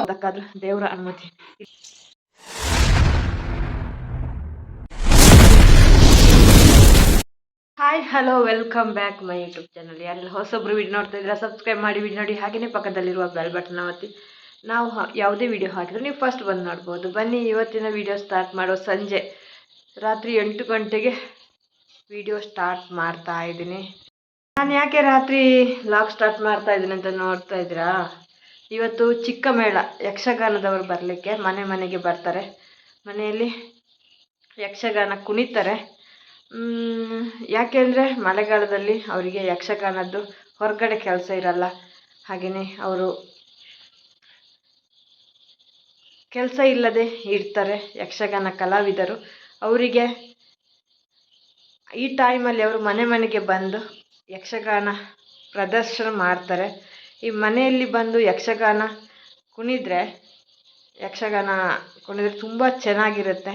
ಅದಕ್ಕಾದ್ರೂ ದೇವರ ಅನುಮತಿ. Hi hello welcome back my YouTube channel ಯಾರೆಲ್ಲ ಹೊಸೊಬ್ರು ವಿಡಿಯೋ ನೋಡ್ತಾ ಇದ್ದೀರಾ ಸಬ್ಸ್ಕ್ರೈಬ್ ಮಾಡಿ ವಿಡಿಯೋ ನೋಡಿ. ಹಾಗೆಯೇ ಪಕ್ಕದಲ್ಲಿರುವ ಬೆಲ್ ಬಟನ್ ಒತ್ತಿ. ನಾವು ಯಾವುದೇ ವಿಡಿಯೋ ಹಾಕಿದ್ರು ನೀವು ಫಸ್ಟ್ ಬಂದು ನೋಡ್ಬೋದು. ಬನ್ನಿ ಇವತ್ತಿನ ವಿಡಿಯೋ ಸ್ಟಾರ್ಟ್ ಮಾಡೋ ಸಂಜೆ. ರಾತ್ರಿ ಎಂಟು ಗಂಟೆಗೆ ವಿಡಿಯೋ ಸ್ಟಾರ್ಟ್ ಮಾಡ್ತಾ ಇದ್ದೀನಿ. ನಾನು ಯಾಕೆ ರಾತ್ರಿ ಲಾಗ್ ಸ್ಟಾರ್ಟ್ ಮಾಡ್ತಾ ಇದ್ದೀನಿ ಅಂತ ನೋಡ್ತಾ ಇದ್ದೀರಾ? ಇವತ್ತು ಚಿಕ್ಕ ಮೇಳ, ಯಕ್ಷಗಾನದವರು ಬರಲಿಕ್ಕೆ ಮನೆ ಮನೆಗೆ ಬರ್ತಾರೆ. ಮನೆಯಲ್ಲಿ ಯಕ್ಷಗಾನ ಕುಣಿತಾರೆ. ಯಾಕೆಂದರೆ ಮಳೆಗಾಲದಲ್ಲಿ ಅವರಿಗೆ ಯಕ್ಷಗಾನದ್ದು ಹೊರಗಡೆ ಕೆಲಸ ಇರಲ್ಲ. ಹಾಗೆಯೇ ಅವರು ಕೆಲಸ ಇಲ್ಲದೆ ಇರ್ತಾರೆ ಯಕ್ಷಗಾನ ಕಲಾವಿದರು. ಅವರಿಗೆ ಈ ಟೈಮಲ್ಲಿ ಅವರು ಮನೆ ಮನೆಗೆ ಬಂದು ಯಕ್ಷಗಾನ ಪ್ರದರ್ಶನ ಮಾಡ್ತಾರೆ. ಈ ಮನೆಯಲ್ಲಿ ಬಂದು ಯಕ್ಷಗಾನ ಕುಣಿದ್ರೆ ಯಕ್ಷಗಾನ ಕುಣಿದ್ರೆ ತುಂಬ ಚೆನ್ನಾಗಿರುತ್ತೆ.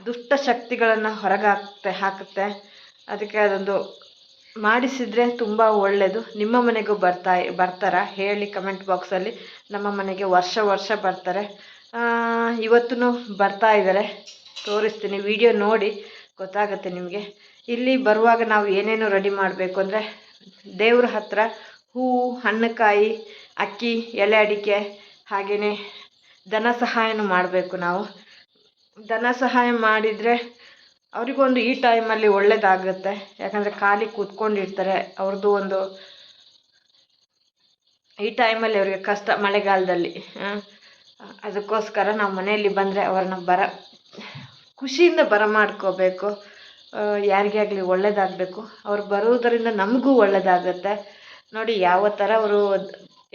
ದುಷ್ಟ ಶಕ್ತಿಗಳನ್ನು ಹೊರಗಾಕ್ತೆ, ಹಾಕುತ್ತೆ. ಅದಕ್ಕೆ ಅದೊಂದು ಮಾಡಿಸಿದರೆ ತುಂಬ ಒಳ್ಳೆಯದು ನಿಮ್ಮ ಮನೆಗೂ ಬರ್ತಾ, ಬರ್ತಾರ? ಹೇಳಿ ಕಮೆಂಟ್ ಬಾಕ್ಸಲ್ಲಿ ನಮ್ಮ ಮನೆಗೆ ವರ್ಷ ವರ್ಷ ಬರ್ತಾರೆ. ಇವತ್ತೂ ಬರ್ತಾ ಇದ್ದಾರೆ. ತೋರಿಸ್ತೀನಿ. ವಿಡಿಯೋ ನೋಡಿ ಗೊತ್ತಾಗುತ್ತೆ ನಿಮಗೆ. ಇಲ್ಲಿ ಬರುವಾಗ ನಾವು ಏನೇನು ರೆಡಿ ಮಾಡಬೇಕು ಅಂದರೆ ದೇವ್ರ ಹತ್ರ ಹೂವು ಹಣ್ಣುಕಾಯಿ ಅಕ್ಕಿ ಎಲೆ ಅಡಿಕೆ ಹಾಗೆಯೇ ಧನ ಸಹಾಯನೂ ಮಾಡಬೇಕು ನಾವು. ಧನ ಸಹಾಯ ಮಾಡಿದರೆ ಅವರಿಗೊಂದು ಈ ಟೈಮಲ್ಲಿ ಒಳ್ಳೆಯದಾಗುತ್ತೆ ಯಾಕಂದರೆ ಖಾಲಿ ಕೂತ್ಕೊಂಡಿರ್ತಾರೆ. ಅವ್ರದ್ದು ಒಂದು ಈ ಟೈಮಲ್ಲಿ ಅವರಿಗೆ ಕಷ್ಟ ಮಳೆಗಾಲದಲ್ಲಿ ಅದಕ್ಕೋಸ್ಕರ ನಾವು ಮನೆಯಲ್ಲಿ ಬಂದರೆ ಅವ್ರನ್ನ ಬರ ಖುಷಿಯಿಂದ ಬರಮಾಡ್ಕೋಬೇಕು. ಆ, ಯಾರಿಗೇ ಆಗಲಿ ಒಳ್ಳೆಯದಾಗಬೇಕು ಅವ್ರು ಬರುವುದರಿಂದ ನಮಗೂ ಒಳ್ಳೇದಾಗುತ್ತೆ. ನೋಡಿ, ಯಾವ ಥರ ಅವರು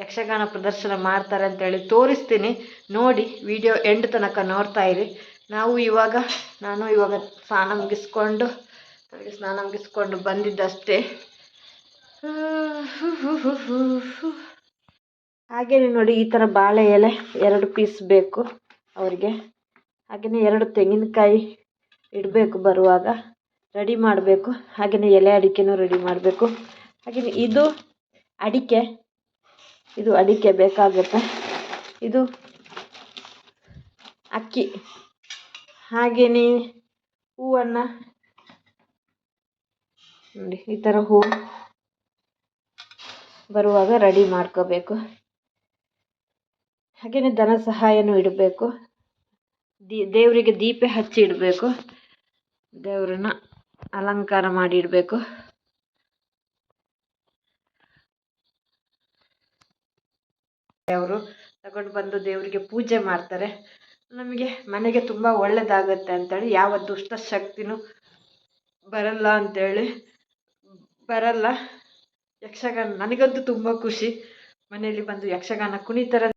ಯಕ್ಷಗಾನ ಪ್ರದರ್ಶನ ಮಾಡ್ತಾರೆ ಅಂತೇಳಿ ತೋರಿಸ್ತೀನಿ. ನೋಡಿ, ವಿಡಿಯೋ ಎಂಡ್ ತನಕ ನೋಡ್ತಾ ಇರಿ. ನಾವು ಇವಾಗ, ನಾನು ಇವಾಗ ಸ್ನಾನ ಮುಗಿಸ್ಕೊಂಡು ಸ್ನಾನ ಮುಗಿಸ್ಕೊಂಡು ಬಂದಿದ್ದಷ್ಟೇ ಹಾಗೆಯೇ ನೋಡಿ, ಈ ಥರ ಬಾಳೆ ಎಲೆ, ಎರಡು ಪೀಸ್ ಬೇಕು ಅವರಿಗೆ. ಹಾಗೆಯೇ ಎರಡು ತೆಂಗಿನಕಾಯಿ ಇಡಬೇಕು ಬರುವಾಗ. ರೆಡಿ ಮಾಡಬೇಕು. ಹಾಗೆಯೇ ಎಲೆ ಅಡಿಕೆನೂ ರೆಡಿ ಮಾಡಬೇಕು. ಹಾಗೆಯೇ ಇದು ಅಡಿಕೆ. ಇದು ಅಡಿಕೆ ಬೇಕಾಗುತ್ತೆ. ಇದು ಅಕ್ಕಿ. ಹಾಗೆಯೇ ಹೂವನ್ನು ನೋಡಿ, ಈ ಥರ ಹೂ ಬರುವಾಗ ರೆಡಿ ಮಾಡ್ಕೋಬೇಕು. ಹಾಗೆಯೇ ಧನ ಸಹಾಯನೂ ಇಡಬೇಕು. ದೇವರಿಗೆ ದೀಪ ಹಚ್ಚಿ ಇಡಬೇಕು. ದೇವರನ್ನ ಅಲಂಕಾರ ಮಾಡಿ ಇಡಬೇಕು ಅವರು ತಗೊಂಡು ಬಂದು ದೇವರಿಗೆ ಪೂಜೆ ಮಾಡ್ತಾರೆ. ನಮಗೆ ಮನೆಗೆ ತುಂಬ ಒಳ್ಳೆಯದಾಗುತ್ತೆ ಅಂತೇಳಿ ಯಾವ ದುಷ್ಟ ಶಕ್ತಿನೂ ಬರಲ್ಲ ಅಂತೇಳಿ ಬರಲ್ಲ. ಯಕ್ಷಗಾನ, ನನಗಂತೂ ತುಂಬ ಖುಷಿ ಮನೆಯಲ್ಲಿ ಬಂದು ಯಕ್ಷಗಾನ ಕುಣಿತಾರೆ.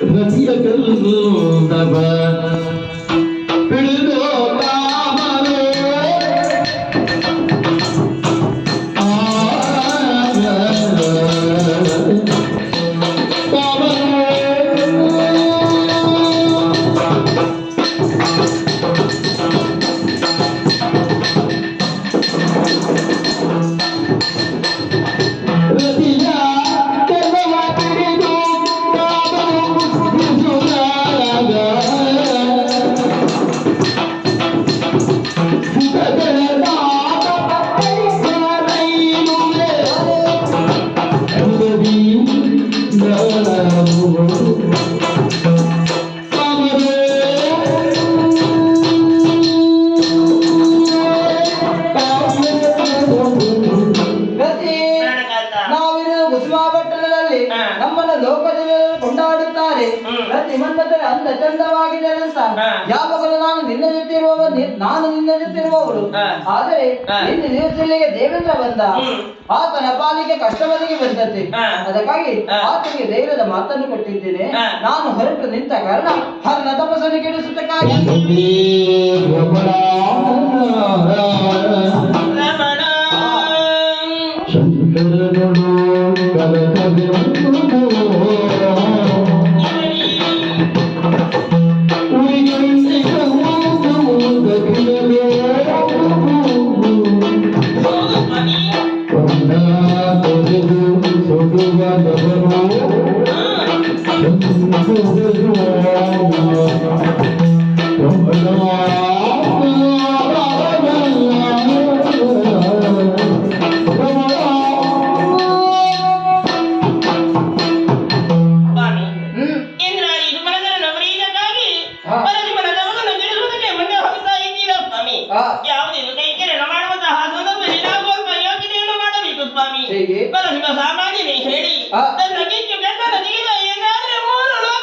Nasıl akıllı ನಿಮ್ಮಂತಕರ ಅಂತ ಯಾವಾಗಲೂ ನಾನು ನಿನ್ನ ಜೊತೆ ಇರುವವ ನಾನು ನಿನ್ನ ಜೊತೆ ಇರುವವಳು ಆದರೆ ನಿನ್ನ ದಿವಸದಲ್ಲಿಗೆ ದೇವೇಂದ್ರ ಬಂದ. ಆತನ ಪಾಲಿಗೆ ಕಷ್ಟವರಿಗೆ ಬಂದಂತೆ ಅದಕ್ಕಾಗಿ ಆತನಿಗೆ ಧೈರ್ಯದ ಮಾತನ್ನು ಕೊಟ್ಟಿದ್ದೇನೆ. ನಾನು ಹೊರಟು ನಿಂತ ಕಾರಣ ಹರ್ನ ತಪಸ್ಸನ್ನು ಕೆಡಿಸುತ್ತಕ್ಕಾಗಿ.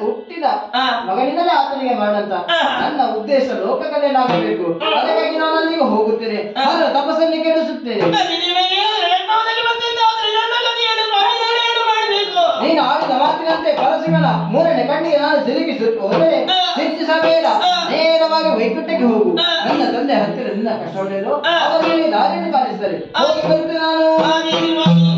ಹುಟ್ಟಿದ ಮಗನಿಂದಲೇ ಆತನಿಗೆ ಮಾಡಂತ ನನ್ನ ಉದ್ದೇಶ ಲೋಕ ಕಲ್ಯಾಣಾಗಬೇಕು ಅದಕ್ಕಾಗಿ ನಾನು ಅಲ್ಲಿಗೆ ಹೋಗುತ್ತೇನೆ. ಅವರ ತಪಸ್ಸನ್ನು ಕೆಡಿಸುತ್ತೇನೆ. ನೀನು ಆಡಿದ ಮಾತಿನಂತೆ ಪರಸಿಂಹನ ಮೂರನೇ ಕಣ್ಣಿಗೆ ನಾನು ಸಿಲುಕಿಸುಟ್ಟು ಹೋದರೆ ಹೆಚ್ಚು ಸಮಯದ ನೇರವಾಗಿ ವೈಕುಂಠಕ್ಕೆ ಹೋಗು. ನನ್ನ ತಂದೆ ಹತ್ತಿರ ನಿನ್ನ ಕಷ್ಟವನ್ನೇನು ಅವರು ದಾರಿಯನ್ನು ಪಾಲಿಸಿದರೆ ಹೋಗಿ ಬರುತ್ತೆ ನಾನು.